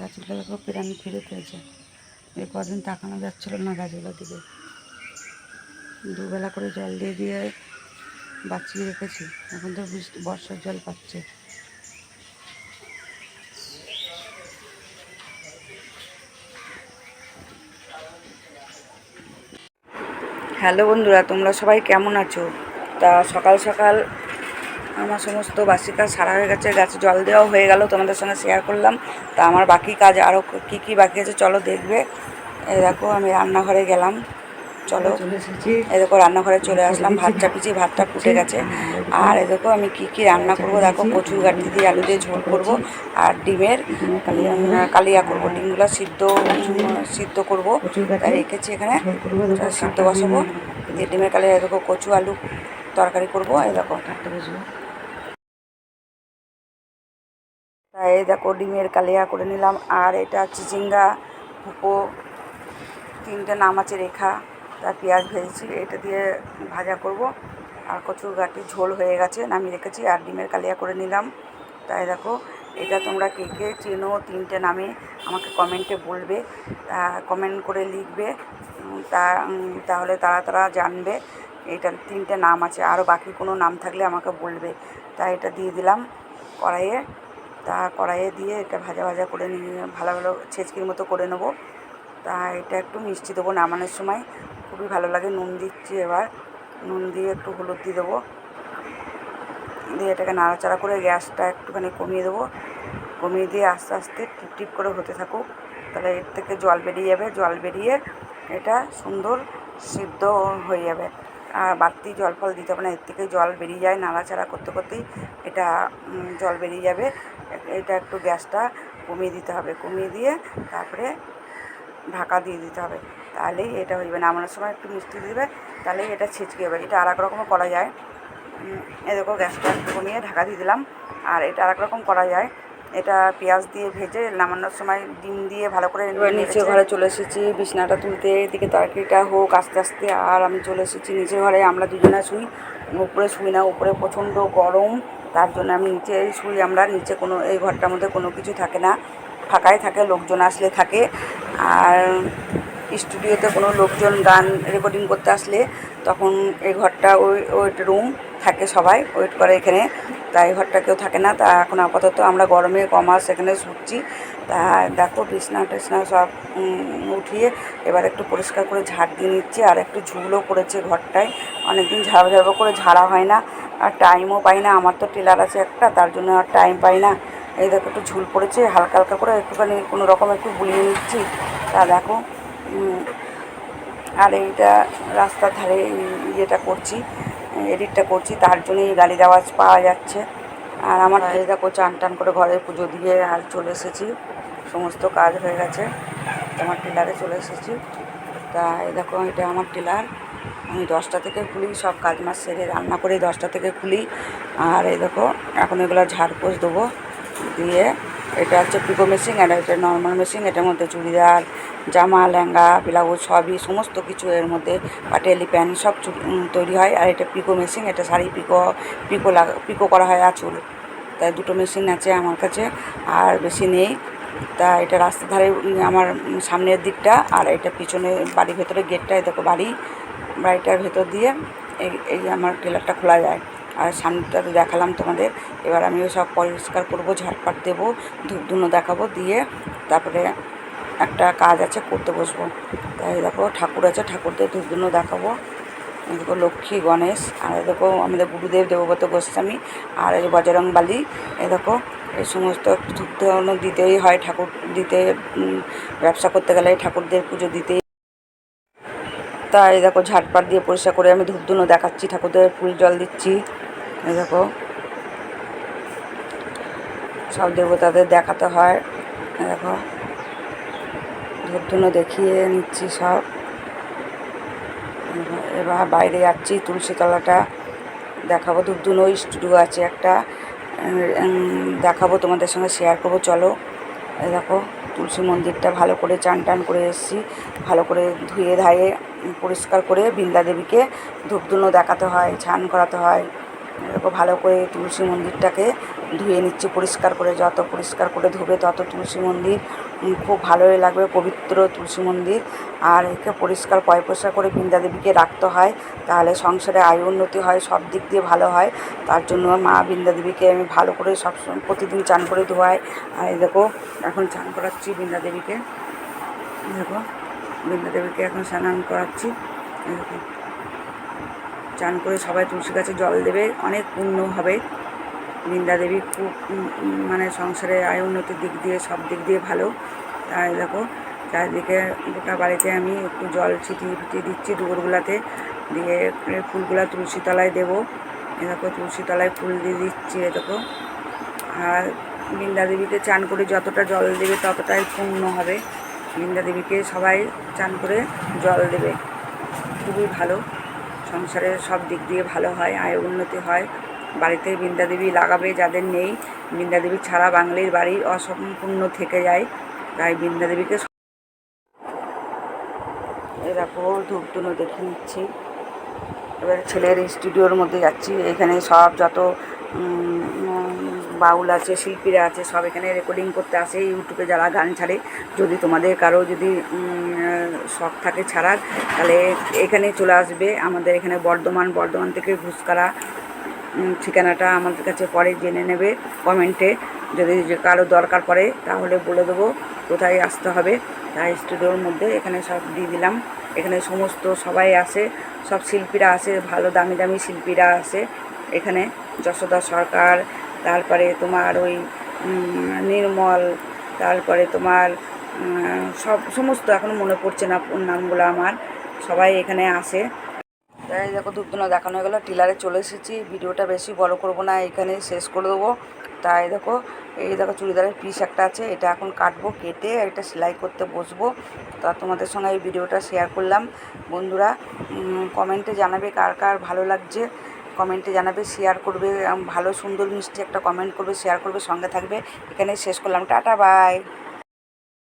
গাছগুলো দেখো প্রাণ ফিরে পেয়েছে। এই কদিন তাকানো যাচ্ছিল না গাছগুলোর দিকে। দুবেলা করে জল দিয়ে দিয়ে বাঁচিয়ে রেখেছি। এখন তো বৃষ্টি, বর্ষার জল পাচ্ছে। হ্যালো বন্ধুরা, তোমরা সবাই কেমন আছো? তা সকাল সকাল আমার সমস্ত বাসি কাজ সারা হয়ে গেছে গাছে জল দেওয়া হয়ে গেল তোমাদের সঙ্গে শেয়ার করলাম। তা আমার বাকি কাজ আরও কী কী বাকি আছে চলো দেখবে। এই দেখো আমি রান্নাঘরে গেলাম। চলো এই দেখো রান্নাঘরে চলে আসলাম। ভাত চাপিয়েছি ভাতটা ফুটে গেছে। আর এই দেখো আমি কি কি রান্না করব? দেখো কচুর গাঠি দিয়ে আলু দিয়ে ঝোল করব। আর ডিমের কালিয়া করব। ডিমগুলো সিদ্ধ সিদ্ধ করব। রেখেছি এখানে। সিদ্ধ বসাবো। দিয়ে ডিমের কালিয়া দেখো কচু আলু তরকারি করব। এই দেখো। এই দেখো ডিমের কালিয়া করে নিলাম, আর এটা চিচিঙ্গা হুপো তিনটে নাম আছে রেখা, তার পেঁয়াজ ভেজেছি, এটা দিয়ে ভাজা করব, আর কচুর গাটি ঝোল হয়ে গেছে, নামিয়ে রেখেছি, আর ডিমের কালিয়া করে নিলাম। তাই দেখো, এটা তোমরা কে কে চেনো তিনটে নামে, আমাকে কমেন্টে বলবে কমেন্ট করে লিখবে তা তাহলে তারা তারা জানবে, এটা তিনটে নাম আছে, আরও বাকি কোনো নাম থাকলে আমাকে বলবে। তাই এটা দিয়ে দিলাম কড়াইয়ে। তা কড়াইয়ে দিয়ে এটা ভাজা ভাজা করে নিয়ে, ভালো ভালো ছেচকির মতো করে নেব। তা এটা একটু মিষ্টি দেবো নামানোর সময়। খুবই ভালো লাগে, নুন দিচ্ছি এবার। নুন দিয়ে একটু হলুদ দিয়ে দেবো। দিয়ে এটাকে নাড়াচাড়া করে গ্যাসটা একটুখানি কমিয়ে দেবো। কমিয়ে দিয়ে আস্তে আস্তে টিপ টিপ করে হতে থাকুক। তাহলে এর থেকে জল বেরিয়ে যাবে। জল বেরিয়ে এটা সুন্দর সিদ্ধ হয়ে যাবে। বাড়তি জল ফল দিতে হবে না, এর থেকে জল বেরিয়ে যায়, নাড়াচাড়া করতে করতেই এটা জল বেরিয়ে যাবে। এটা একটু গ্যাসটা কমিয়ে দিতে হবে, কমিয়ে দিয়ে তারপরে ঢাকা দিয়ে দিতে হবে। তাহলেই এটা হয়ে যাবে, নামানোর সময় একটু মিষ্টি দিবে, তাহলেই এটা ছিচকে যাবে। এটা আর এক করা যায়। দেখো, গ্যাসটা কমিয়ে ঢাকা দিয়ে দিলাম, আর এটা আর এক রকম করা যায়। এটা পেঁয়াজ দিয়ে ভেজে নামানোর সময় ডিম দিয়ে ভালো করে নিচে ঘরে চলে এসেছি বিছনাটা তুলতে এদিকে তরকারিটা হোক আস্তে আস্তে আর আমি চলে এসেছি নিচের ঘরে আমরা দুজনে শুই উপরে শুই না উপরে প্রচণ্ড গরম তার জন্য আমি নিচে শুই আমরা নিচে কোনো এই ঘরটার মধ্যে কোনো কিছু থাকে না ফাঁকাই থাকে লোকজন আসলে থাকে আর স্টুডিওতে কোনো লোকজন গান রেকর্ডিং করতে আসলে তখন এই ঘরটা ওই ওয়েট রুম থাকে সবাই ওয়েট করে এখানে। তাই ঘরটা কেউ থাকে না। তা এখন আপাতত আমরা গরমে কমাস এখানে শুচ্ছি তা দেখো, বিছনা টিছনা সব উঠিয়ে এবার একটু পরিষ্কার করে ঝাড় দিয়ে নিচ্ছি। আর একটু ঝুলও পড়েছে ঘরটায়। অনেকদিন ঝাড়া ঝাড়া করে ঝাড়া হয় না। আর টাইমও পাই না। আমার তো টেলার আছে একটা, তার জন্য আর টাইম পাই না। এই দেখো, একটু ঝুল পড়েছে। হালকা হালকা করে একটুখানি কোনো রকম একটু বুলিয়ে নিচ্ছি। তা দেখো আর এইটা রাস্তার ধারে ইয়েটা করছি। এডিটটা করছি তার জন্যই গালি আওয়াজ পাওয়া যাচ্ছে। আর আমার দেখো চান টান করে ঘরে পুজো দিয়ে আর চলে এসেছি। সমস্ত কাজ হয়ে গেছে আমার টেলারে চলে এসেছি। তা এই দেখো এটা আমার টেলার। আমি দশটা থেকে খুলি সব কাজ মাস সেরে রান্না করে দশটা থেকে খুলি। আর এই দেখো এখন এগুলো ঝাড়পোষ দেবো। দিয়ে এটা হচ্ছে পিকো মেশিন আর এটা নর্মাল মেশিন, এটার মধ্যে চুড়িদার, জামা, লেহেঙ্গা, ব্লাউজ সবই সমস্ত কিছু এর মধ্যে পাটেলি প্যান্ট সব তৈরি হয়। আর এটা পিকো মেশিন, এটা শাড়ি পিকো পিকো লাগা পিকো করা হয় আঁচল। তাই দুটো মেশিন আছে আমার কাছে আর বেশি নেই। তা এটা রাস্তার ধারে আমার সামনের দিকটা আর এটা পিছনে বাড়ির ভেতরে গেটটা দেখো বাড়ি। বাড়িটার ভেতর দিয়ে এই আমার টেলারটা খোলা যায়। আর সামনেটা তো দেখালাম তোমাদের। এবার আমিও সব পরিষ্কার করব ঝাড়পাট দেবো ধূপ ধুনো দেখাবো, দিয়ে তারপরে একটা কাজ আছে, করতে বসবো। তাই দেখো, ঠাকুর আছে, ঠাকুরদের ধূপ ধুনো দেখাবো দেখো লক্ষ্মী, গণেশ, আর দেখো আমাদের গুরুদেব, দেবব্রত গোস্বামী, আর এই বজরং বালি এ দেখো, এই সমস্ত ধূপ ধুনো দিতেই হয় ঠাকুর, দিতে ব্যবসা করতে গেলে ঠাকুরদের পুজো দিতেই। তাই দেখো ঝাটপাট দিয়ে পরিষ্কার করে আমি ধূপ ধুনো দেখাচ্ছি, ঠাকুরদের ফুল জল দিচ্ছি। দেখো। সব দেবতাদের দেখাতে হয়। দেখো। ধূপ ধুনো দেখিয়ে নিচ্ছি সব। এবার- বাইরে যাচ্ছি, তুলসী তলাটা দেখাবো। ধূপ ধুনো স্টুডিও আছে একটা। দেখাবো, তোমাদের সঙ্গে শেয়ার করব। চলো। দেখো, তুলসী মন্দিরটা ভালো করে চান টান করে এসেছি। ভালো করে ধুয়ে ধায়ে পরিষ্কার করে বৃন্দা দেবীকে ধূপধুনো দেখাতে হয় ছান করাতে হয়। ভালো করে তুলসী মন্দিরটাকে ধুয়ে নিচ্ছি, পরিষ্কার করে, যত পরিষ্কার করে ধোবে তত তুলসী মন্দির খুব ভালোই লাগবে, পবিত্র তুলসী মন্দির। আর একে পরিষ্কার পয় পরিষ্কার করে বৃন্দা দেবীকে রাখতে হয়, তাহলে সংসারে আয় উন্নতি হয়, সব দিক দিয়ে ভালো হয়। তার জন্য মা বৃন্দা দেবীকে আমি ভালো করে সবসময় প্রতিদিন চান করে ধোয়াই। আর এই দেখো, এখন চান করাচ্ছি বৃন্দা দেবীকে। দেখো, বৃন্দা দেবীকে এখন স্নান করাচ্ছি। দেখো। চান করে সবাই তুলসী গাছে জল দেবে। অনেক পুণ্য হবে। বৃন্দা দেবী খুব মানে সংসারে আয় উন্নতির দিক দিয়ে সব দিক দিয়ে ভালো। তাই দেখো, চারিদিকে গোটা বাড়িতে আমি একটু জল ছিটিয়ে ফিটিয়ে দিচ্ছি দুপুরগুলাতে দিয়ে ফুলগুলা তুলসী তলায় দেবো। দেখো, তুলসী তলায় ফুল দিয়ে দিচ্ছি দেখো। আর বৃন্দা দেবীকে চান করে যতটা জল দেবে ততটাই পূর্ণ হবে। বৃন্দা দেবীকে সবাই চান করে জল দেবে। খুবই ভালো। সংসারের সব দিক দিয়ে ভালো হয়, আয় উন্নতি হয়। বাড়িতে বৃন্দাদেবী লাগাবে যাদের নেই বৃন্দাদেবী ছাড়া বাঙালির বাড়ি অসম্পূর্ণ থেকে যায়। তাই বৃন্দাদেবীকে এরকম ধূপ ধুনো দেখে নিচ্ছি। এবার ছেলের স্টুডিওর মধ্যে যাচ্ছি। এখানে সব যত বাউল আছে, শিল্পীরা আছে, সব এখানে রেকর্ডিং করতে আসে ইউটিউবে যারা গান ছাড়ে। যদি তোমাদের কারও যদি শখ থাকে ছাড়ার, তাহলে এখানে চলে আসবে। আমাদের এখানে বর্ধমান বর্ধমান থেকে ঘুষকারা ঠিকানাটা আমাদের কাছে পরে জেনে নেবে কমেন্টে। যদি কারও দরকার পড়ে, তাহলে বলে দেবো, কোথায় আসতে হবে। তাই স্টুডিওর মধ্যে এখানে সব দিয়ে দিলাম। এখানে সমস্ত সবাই আসে, সব শিল্পীরা আসে, ভালো দামি দামি শিল্পীরা আসে। এখানে যশোদা সরকার, তারপরে তোমার ওই নির্মল, তারপরে তোমার সব, সমস্ত এখনও মনে পড়ছে না নামগুলো আমার, সবাই এখানে আসে। তাই দেখো ধূপধুনো দেখানো হয়ে গেলো, টিলারে চলে এসেছি, ভিডিওটা বেশি বড় করব না, এখানে শেষ করে দেবো। তাই দেখো, এই দেখো চুড়িদারের পিস একটা আছে, এটা এখন কাটবো, কেটে এটা সেলাই করতে বসবো। তা তোমাদের সঙ্গে এই ভিডিওটা শেয়ার করলাম। বন্ধুরা কমেন্টে জানাবে কার কার ভালো লাগছে। কমেন্টে জানাবে শেয়ার করবে ভালো সুন্দর মিষ্টি একটা কমেন্ট করবে শেয়ার করবে, সঙ্গে থাকবে। এখানে শেষ করলাম। Tata bye